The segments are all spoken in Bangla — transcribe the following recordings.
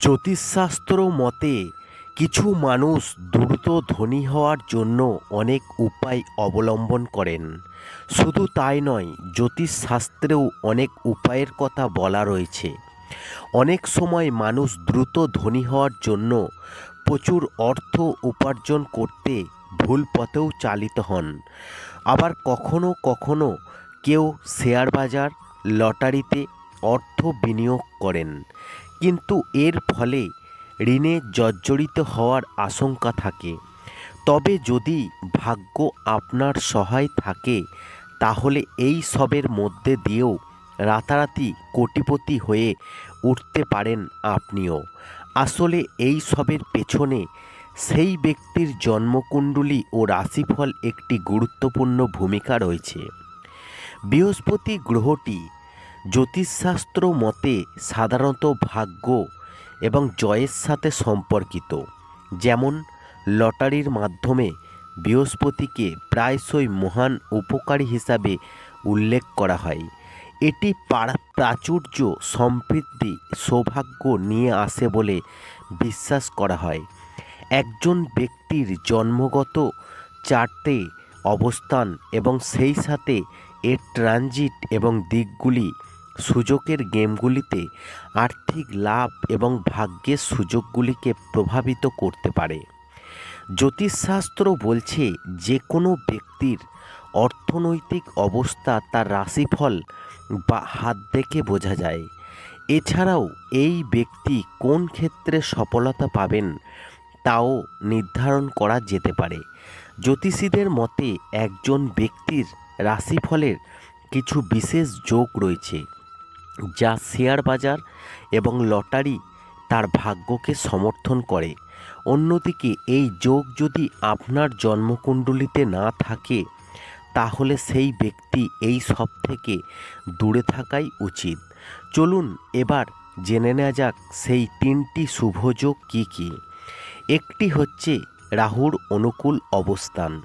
জ্যোতিষশাস্ত্র মতে, কিছু মানুষ দ্রুত ধনী হওয়ার জন্য অনেক উপায় অবলম্বন করেন। শুধু তাই নয়, জ্যোতিষশাস্ত্রেও অনেক উপায়ের কথা বলা রয়েছে। অনেক সময় মানুষ দ্রুত ধনী হওয়ার জন্য প্রচুর অর্থ উপার্জন করতে ভুল পথেও চালিত হন। আবার কখনো কখনো কেউ শেয়ার বাজার, লটারিতে অর্থ বিনিয়োগ করেন। কিন্তু এর ফলে ঋণে জর্জরিত হওয়ার আশঙ্কা থাকে। তবে যদি ভাগ্য আপনার সহায় থাকে, তাহলে এই সবের মধ্যে দিয়েও রাতারাতি কোটিপতি হয়ে উঠতে পারেন আপনিও। আসলে এই সবের পেছনে সেই ব্যক্তির জন্মকুণ্ডলী ও রাশিফল একটি গুরুত্বপূর্ণ ভূমিকা রয়েছে। বৃহস্পতি গ্রহটি জ্যোতিষশাস্ত্র মতে সাধারণত ভাগ্য এবং জয়ের সাথে সম্পর্কিত। যেমন, লটারির মাধ্যমে বৃহস্পতিকে প্রায়শই মহান উপকারী হিসাবে উল্লেখ করা হয়। এটি পারা- প্রাচুর্য সমৃদ্ধি, সৌভাগ্য নিয়ে আসে বলে বিশ্বাস করা হয়। একজন ব্যক্তির জন্মগত চার্টে অবস্থান এবং সেই সাথে এর ট্রানজিট এবং দিকগুলি সুযোগের গেমগুলিতে আর্থিক লাভ এবং ভাগ্যের সুযোগগুলিকে প্রভাবিত করতে পারে। জ্যোতিষশাস্ত্র বলছে যে কোনো ব্যক্তির অর্থনৈতিক অবস্থা তার রাশিফল বা হাত দেখে বোঝা যায়। এছাড়াও এই ব্যক্তি কোন ক্ষেত্রে সফলতা পাবেন তাও নির্ধারণ করা যেতে পারে। জ্যোতিষীদের মতে একজন ব্যক্তির রাশিফলের কিছু বিশেষ যোগ রয়েছে। যা শেয়ার বাজার এবং লটারি তার ভাগ্যকে সমর্থন করে। অন্যদিকে এই যোগ যদি আপনার জন্মকুণ্ডলিতে না থাকে, তাহলে সেই ব্যক্তি এই সব থেকে দূরে থাকাই উচিত। চলুন এবার জেনে নেওয়া যাক সেই তিনটি শুভযোগ কী কী। একটি হচ্ছে রাহুর অনুকূল অবস্থান।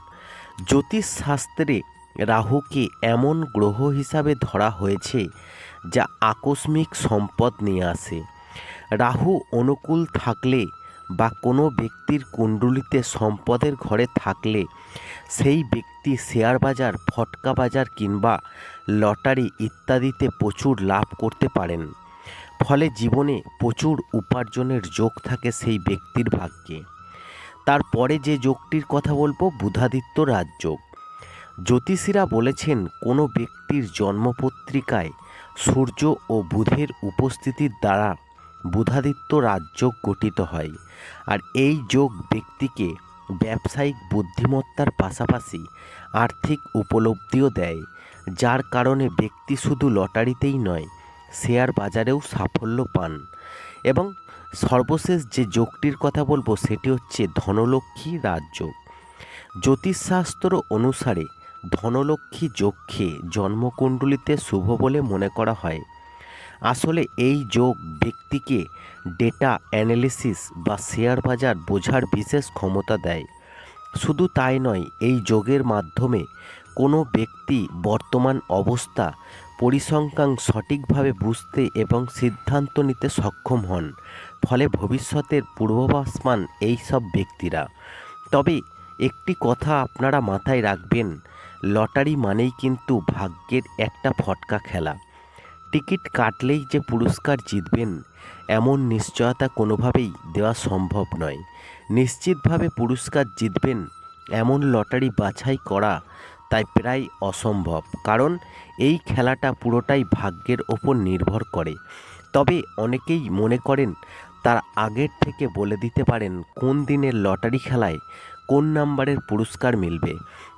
জ্যোতিষশাস্ত্রে রাহুকে এমন গ্রহ হিসাবে ধরা হয়েছে যা আকস্মিক সম্পদ নিয়ে আসে। রাহু অনুকূল থাকলে বা কোনো ব্যক্তির কুণ্ডলিতে সম্পদের ঘরে থাকলে, সেই ব্যক্তি শেয়ার বাজার, ফটকা বাজার কিংবা লটারি ইত্যাদিতে প্রচুর লাভ করতে পারেন। ফলে জীবনে প্রচুর উপার্জনের যোগ থাকে সেই ব্যক্তির ভাগ্যে। তারপরে যে যোগটির কথা বলব, বুধাদিত্য রাজযোগ। জ্যোতিষীরা বলেছেন, কোনো ব্যক্তির জন্মপত্রিকায় সূর্য ও বুধের উপস্থিতির দ্বারা বুধাদিত্য রাজযোগ গঠিত হয়। আর এই যোগ ব্যক্তিকে ব্যবসায়িক বুদ্ধিমত্তার পাশাপাশি আর্থিক উপলব্ধিও দেয়, যার কারণে ব্যক্তি শুধু লটারিতেই নয়, শেয়ার বাজারেও সাফল্য পান। এবং সর্বশেষ যে যোগটির কথা বলব, সেটি হচ্ছে ধনলক্ষ্মী রাজযোগ জ্যোতিষশাস্ত্র অনুসারে ধনলক্ষ্মী যোগকে জন্মকুণ্ডলিতে শুভ বলে মনে করা হয়। আসলে এই যোগ ব্যক্তিকে ডেটা অ্যানালিসিস বা শেয়ার বাজার বোঝার বিশেষ ক্ষমতা দেয়। শুধু তাই নয়, এই যোগের মাধ্যমে কোনো ব্যক্তি বর্তমান অবস্থা, পরিসংখ্যান সঠিকভাবে বুঝতে এবং সিদ্ধান্ত নিতে সক্ষম হন, ফলে ভবিষ্যতের পূর্বাভাস পান এই সব ব্যক্তিরা। তবে একটি কথা আপনারা মাথায় রাখবেন লটারি মানেই কিন্তু ভাগ্যের একটা ফটকা খেলা। টিকিট কাটলেই যে পুরস্কার জিতবেন, এমন নিশ্চয়তা কোনোভাবেই দেওয়া সম্ভব নয়। নিশ্চিতভাবে পুরস্কার জিতবেন, এমন লটারি বাছাই করা তাই প্রায় অসম্ভব, কারণ এই খেলাটা পুরোটাই ভাগ্যের ওপর নির্ভর করে। তবে অনেকেই মনে করেন, তার আগের থেকে বলে দিতে পারেন কোন দিনের লটারি খেলায় কোন নাম্বারের পুরস্কার মিলবে।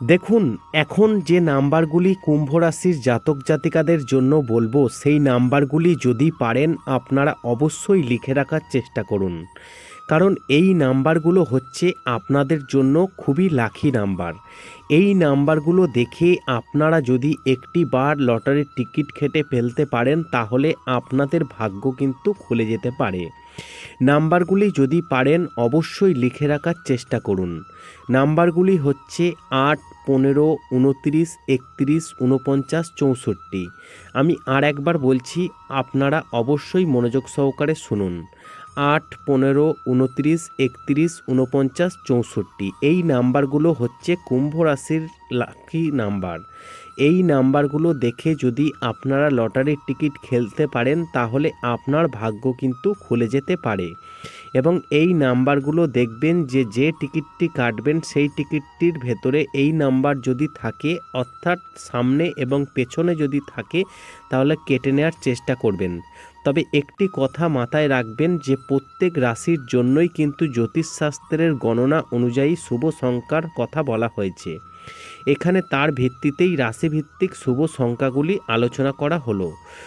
দেখুন, এখন যে নাম্বারগুলি কুম্ভ রাশির জাতক জাতিকাদের জন্য বলব, সেই নাম্বারগুলি যদি পারেন, আপনারা অবশ্যই লিখে রাখার চেষ্টা করুন। কারণ এই নাম্বারগুলো হচ্ছে আপনাদের জন্য খুবই লাখি নাম্বার। এই নাম্বারগুলো দেখে আপনারা যদি একটি বার লটারির টিকিট কেটে ফেলতে পারেন, তাহলে আপনাদের ভাগ্য কিন্তু খুলে যেতে পারে। নাম্বারগুলি যদি পারেন, অবশ্যই লিখে রাখার চেষ্টা করুন। নাম্বারগুলি হচ্ছে আট, পনেরো, উনত্রিশ, একত্রিশ উনপঞ্চাশ চৌষট্টি। আমি আর একবার বলছি, আপনারা অবশ্যই মনোযোগ সহকারে শুনুন। আট, পনেরো, উনত্রিশ, একত্রিশ উনপঞ্চাশ চৌষট্টি। এই নাম্বারগুলো হচ্ছে কুম্ভ রাশির লাকি নাম্বার। এই নাম্বারগুলো দেখে যদি আপনারা লটারির টিকিট খেলতে পারেন, তাহলে আপনার ভাগ্য কিন্তু খুলে যেতে পারে। এবং এই নাম্বারগুলো দেখবেন যে যে টিকিটটি কাটবেন, সেই টিকিটটির ভেতরে এই নাম্বার যদি থাকে, অর্থাৎ সামনে এবং পেছনে যদি থাকে, তাহলে কেটে নেওয়ার চেষ্টা করবেন। তবে একটি কথা মাথায় রাখবেন যে প্রত্যেক রাশির জন্যই কিন্তু জ্যোতিষশাস্ত্রের গণনা অনুযায়ী শুভ সংখ্যার কথা বলা হয়েছে। এখানে তার ভিত্তিতেই রাশিভিত্তিক শুভ সংখ্যাগুলি আলোচনা করা হলো।